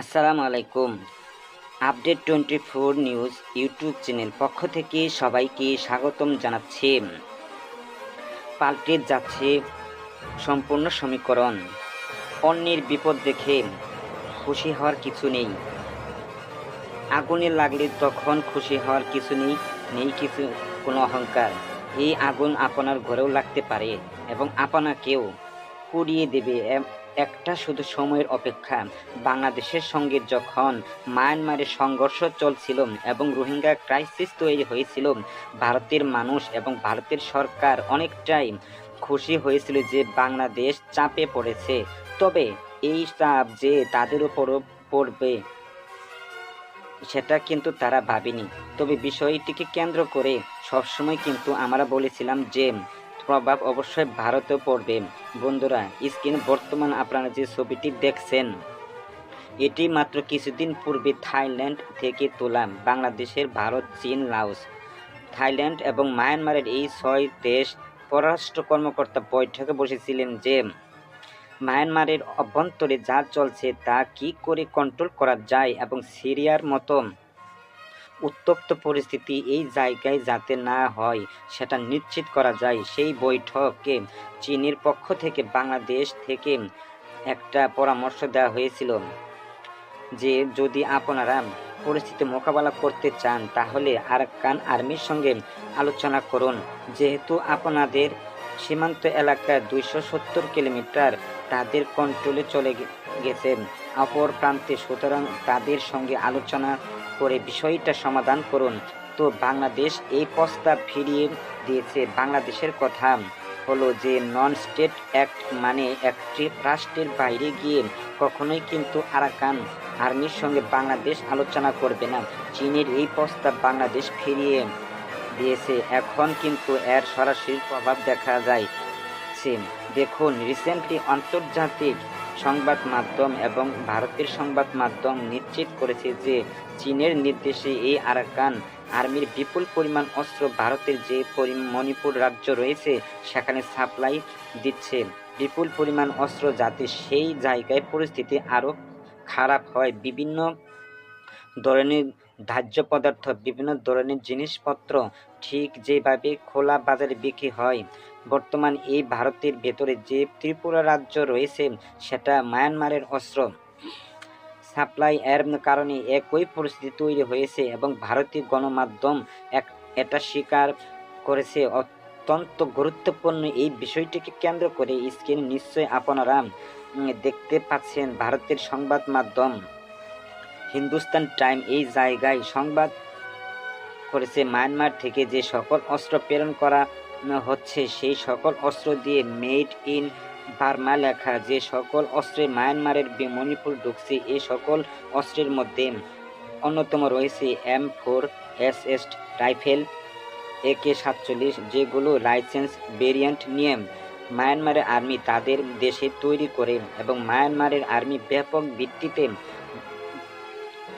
আসসালামু আলাইকুম। Update twenty four news YouTube channel পক্ষ থেকে সবাইকে স্বাগতম জানাচ্ছি। পাল্টে যাচ্ছে সম্পূর্ণ সমীকরণ। অন্যের বিপদ দেখে খুশি হওয়ার কিছু নেই। আগুনে লাগলে তখন খুশি হওয়ার কিছু নেই নেই কিছু, কোনো অহংকার। এই আগুন আপনার ঘরেও লাগতে পারে এবং আপনাকেও পুড়িয়ে দেবে একটা শুধু সময়ের অপেক্ষা। বাংলাদেশের সঙ্গে যখন মায়ানমারের সংঘর্ষ চলছিল এবং রোহিঙ্গা ক্রাইসিস তৈরি হয়েছিল, ভারতের মানুষ এবং ভারতের সরকার অনেকটাই খুশি হয়েছিল যে বাংলাদেশ চাপে পড়েছে। তবে এই চাপ যে তাদের উপরও পড়বে, সেটা কিন্তু তারা ভাবেনি। তবে বিষয়টিকে কেন্দ্র করে সবসময় কিন্তু আমরা বলেছিলাম যে প্রভাব অবশ্যই ভারতেও পড়বে। বন্ধুরা, স্ক্রিনে বর্তমান আপনারা যে ছবিটি দেখছেন, এটি মাত্র কিছুদিন পূর্বে থাইল্যান্ড থেকে তোলা বাংলাদেশের ভারত, চীন লাউস থাইল্যান্ড এবং মায়ানমারের এই ছয় দেশ পররাষ্ট্র কর্মকর্তা বৈঠকে বসেছিলেন যে, মায়ানমারের অভ্যন্তরে যা চলছে তা কি করে কন্ট্রোল করা যায় এবং সিরিয়ার মতো উত্তপ্ত পরিস্থিতি এই জায়গায় যাতে না হয়, সেটা নিশ্চিত করা যায়। সেই বৈঠকে চীনের পক্ষ থেকে বাংলাদেশ থেকে একটা পরামর্শ দেওয়া হয়েছিল যে, যদি আপনারা পরিস্থিতি মোকাবেলা করতে চান, তাহলে আরাকান আর্মির সঙ্গে আলোচনা করুন। যেহেতু আপনাদের সীমান্ত এলাকা দুইশো সত্তর কিলোমিটার তাদের কন্ট্রোলে চলে গেছে, অপর প্রান্তে সুতরাং তাদের সঙ্গে আলোচনা করে বিষয়টা সমাধান করুন। তো বাংলাদেশ এই প্রস্তাব ফিরিয়ে দিয়েছে বাংলাদেশের কথা। হলো যে নন স্টেট অ্যাক্ট মানে একটি রাষ্ট্রের বাইরে গিয়ে কখনোই কিন্তু আরাকান আর্মির সঙ্গে বাংলাদেশ আলোচনা করবে না। চীনের এই প্রস্তাব বাংলাদেশ ফিরিয়ে দিয়েছে। এখন কিন্তু এর সরাসরি প্রভাব দেখা যায় দেখুন রিসেন্টলি আন্তর্জাতিক সংবাদ মাধ্যম এবং ভারতের সংবাদ মাধ্যম নিশ্চিত করেছে যে চীনের নির্দেশে এই আরাকান আর্মির বিপুল পরিমাণ অস্ত্র ভারতের যে পরি- মণিপুর রাজ্য রয়েছে, সেখানে সাপ্লাই দিচ্ছে। বিপুল পরিমাণ অস্ত্র যাতে সেই জায়গায় পরিস্থিতি আরও খারাপ হয়। বিভিন্ন ধরনের ধার্য পদার্থ, বিভিন্ন ধরনের জিনিসপত্র ঠিক যেভাবে খোলা বাজারে বিক্রি হয় বর্তমান এই ভারতের ভেতরে যে ত্রিপুরা রাজ্য রয়েছে, সেটা মায়ানমারের অস্ত্র। সাপ্লাই এর কারণে একই পরিস্থিতি তৈরি হয়েছে এবং ভারতীয় গণমাধ্যম এক, এটা স্বীকার করেছে। অত্যন্ত গুরুত্বপূর্ণ এই বিষয়টিকে কেন্দ্র করে স্ক্রিন নিশ্চয়ই আপনারা দেখতে পাচ্ছেন ভারতের সংবাদ মাধ্যম। হিন্দুস্তান টাইম এই জায়গায় সংবাদ করেছে, মায়ানমার থেকে যে সকল অস্ত্র প্রেরণ করা হচ্ছে সেই সকল অস্ত্র দিয়ে মেড ইন বার্মা লেখা, যে সকল অস্ত্রে মায়ানমারের মণিপুর ঢুকছে এই সকল অস্ত্রের মধ্যে অন্যতম রয়েছে M four S S rifle AK সাতচল্লিশ, যেগুলো লাইসেন্স ভেরিয়েন্ট নিয়ে মায়ানমারের আর্মি তাদের দেশে তৈরি করে এবং মায়ানমারের আর্মি ব্যাপক ভিত্তিতে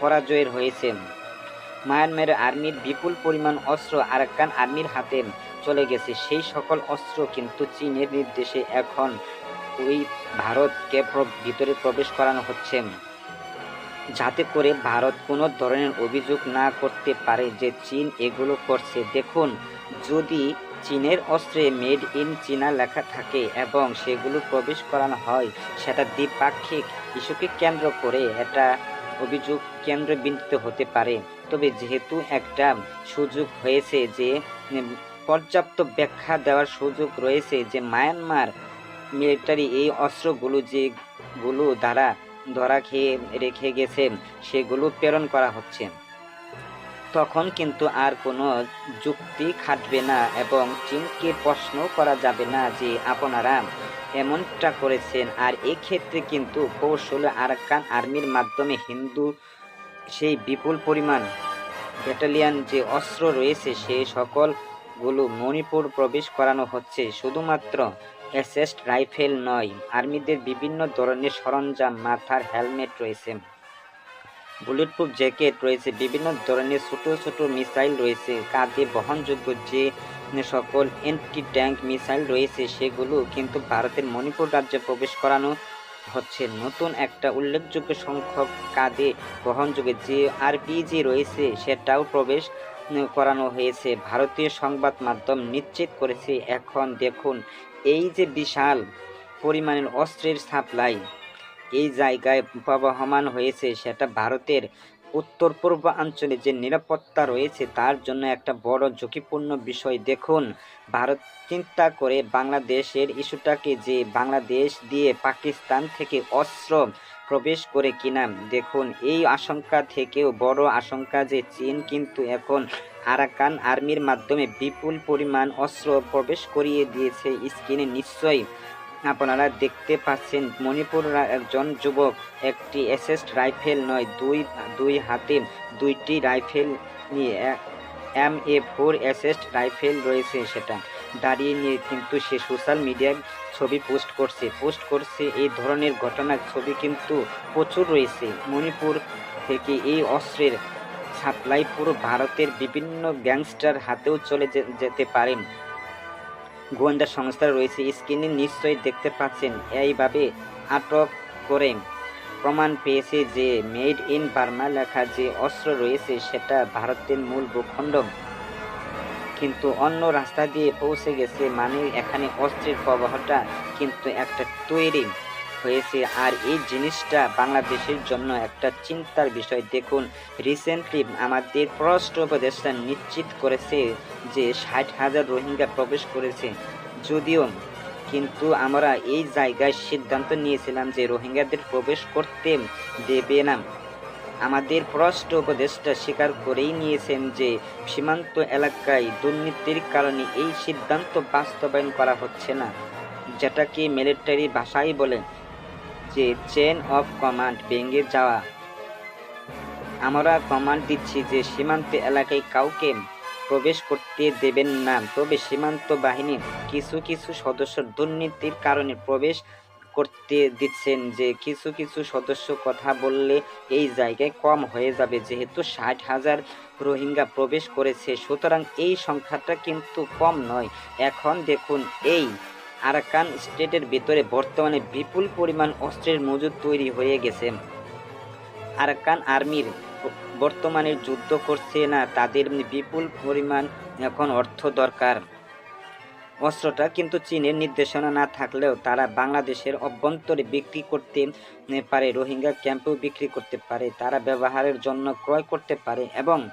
পরাজয়ের হয়েছে। মায়ানমারের আর্মির বিপুল পরিমাণ অস্ত্র আরাকান আর্মির হাতে চলে গেছে। সেই সকল অস্ত্র কিন্তু চীনের নির্দেশে এখন ওই ভারতকে ভিতরে প্রবেশ করানো হচ্ছে। যাতে করে ভারত কোনো ধরনের অভিযোগ না করতে পারে যে চীন এগুলো করছে। দেখুন, যদি চীনের অস্ত্রে মেড ইন চীনা লেখা থাকে এবং সেগুলো প্রবেশ করানো হয়, সেটা দ্বিপাক্ষিক ইস্যুকে কেন্দ্র করে এটা অভিযোগ কেন্দ্রবিন্দুতে হতে পারে। তবে যেহেতু একটা সুযোগ হয়েছে যে পর্যাপ্ত ব্যাখ্যা দেওয়ার সুযোগ রয়েছে যে মায়ানমার মিলিটারি এই অস্ত্রগুলো যেগুলো দ্বারা ধরা খেয়ে রেখে গেছে, সেগুলো প্রেরণ করা হচ্ছে। তখন কিন্তু আর কোনো যুক্তি খাটবে না এবং চীনকে প্রশ্ন করা যাবে না যে আপনারা এমনটা করেছেন। আর এক্ষেত্রে কিন্তু কৌশলে আরাকান আর্মির মাধ্যমে হিন্দু সেই বিপুল পরিমাণ ব্যাটালিয়ান যে অস্ত্র রয়েছে সেই সকলগুলো মণিপুর প্রবেশ করানো হচ্ছে। শুধুমাত্র অ্যাসেস্ট রাইফেল নয়, আর্মিদের বিভিন্ন ধরনের সরঞ্জাম, মাথার হেলমেট রয়েছে, বুলেটপ্রুফ জ্যাকেট রয়েছে, বিভিন্ন ধরনের ছোট ছোট মিসাইল রয়েছে, কাঁধে বহনযোগ্য যে সকল এন্টি ট্যাঙ্ক মিসাইল রয়েছে, সেগুলো কিন্তু ভারতের মণিপুর রাজ্যে প্রবেশ করানো হচ্ছে। নতুন একটা উল্লেখযোগ্য সংখ্যক কাঁধে বহনযোগ্য যে আরপিজি রয়েছে, সেটাও প্রবেশ করানো হয়েছে। ভারতীয় সংবাদ মাধ্যম নিশ্চিত করেছে, এখন দেখুন, এই যে বিশাল পরিমাণের অস্ত্রের সাপ্লাই, এই জায়গায় প্রবহমান হয়েছে, সেটা ভারতের উত্তর পূর্বাঞ্চলে যে নিরাপত্তা রয়েছে, তার জন্য একটা বড় ঝুঁকিপূর্ণ বিষয়। দেখুন, ভারত চিন্তা করে বাংলাদেশের ইস্যুটাকে যে বাংলাদেশ দিয়ে পাকিস্তান থেকে অস্ত্র প্রবেশ করে কিনা, দেখুন, এই আশঙ্কা থেকেও বড় আশঙ্কা যে চীন কিন্তু এখন আরাকান আর্মির মাধ্যমে বিপুল পরিমাণ অস্ত্র প্রবেশ করিয়ে দিয়েছে স্ক্রিনে। নিশ্চয়ই আপনারা দেখতে পাচ্ছেন, মণিপুর একজন যুবক একটি এসএসড রাইফেল নয়, দুই দুই হাতে দুইটি রাইফেল নিয়ে এম এ ফোর এসএসড রাইফেল রয়েছে সেটা। দাঁড়িয়ে নিয়ে কিন্তু সে সোশ্যাল মিডিয়ায় ছবি পোস্ট করছে। পোস্ট করছে এই ধরনের ঘটনার ছবি কিন্তু প্রচুর রয়েছে। মণিপুর থেকে এই অস্ত্রের সাপ্লাই পুরো ভারতের বিভিন্ন গ্যাংস্টার হাতেও চলে যেতে পারে। গোয়েন্দা সংস্থা রয়েছে, স্ক্রিনে নিশ্চয়ই দেখতে পাচ্ছেন। এইভাবে আটক করে প্রমাণ পেয়েছে যে, মেড ইন বার্মা লেখা যে অস্ত্র রয়েছে, সেটা ভারতের মূল ভূখণ্ড। কিন্তু অন্য রাস্তা দিয়ে পৌঁছে গেছে মানে এখানে অস্ত্রের প্রবাহটা কিন্তু একটা তৈরি হয়েছে। আর এই জিনিসটা বাংলাদেশের জন্য একটা চিন্তার বিষয়। দেখুন রিসেন্টলি আমাদের পররাষ্ট্র উপদেষ্টা নিশ্চিত করেছে যে ষাট হাজার রোহিঙ্গা প্রবেশ করেছে। যদিও কিন্তু আমরা এই জায়গায় সিদ্ধান্ত নিয়েছিলাম যে রোহিঙ্গাদের প্রবেশ করতে দেবে না। আমাদের পররাষ্ট্র উপদেষ্টা স্বীকার করেই নিয়েছেন যে সীমান্ত এলাকায় দুর্নীতির কারণে এই সিদ্ধান্ত বাস্তবায়ন করা হচ্ছে না। যেটাকে মিলিটারি ভাষাই বলে যে চেন অফ কমান্ড ভেঙে যাওয়া। আমরা কমান্ড দিচ্ছি যে সীমান্ত এলাকায় কাউকে প্রবেশ করতে দেবেন না। তবে সীমান্ত বাহিনীর কিছু কিছু সদস্য দুর্নীতির কারণে প্রবেশ করতে দিচ্ছেন যে কিছু কিছু সদস্য কথা বললে এই জায়গায় কম হয়ে যাবে। যেহেতু ষাট হাজার রোহিঙ্গা প্রবেশ করেছে, সুতরাং এই সংখ্যাটা কিন্তু কম নয়। এখন দেখুন, এই আরাকান স্টেটের ভিতরে বর্তমানে বিপুল পরিমাণ অস্ত্রের মজুদ তৈরি হয়ে গেছে। আরাকান আর্মির বর্তমানে যুদ্ধ করছে না, তাদের বিপুল পরিমাণ এখন অর্থ দরকার। অস্ত্রটা কিন্তু চীনের নির্দেশনা না থাকলেও তারা বাংলাদেশের অভ্যন্তরে বিক্রি করতে পারে। রোহিঙ্গা ক্যাম্পেও বিক্রি করতে পারে। তারা ব্যবহারের জন্য ক্রয় করতে পারে এবং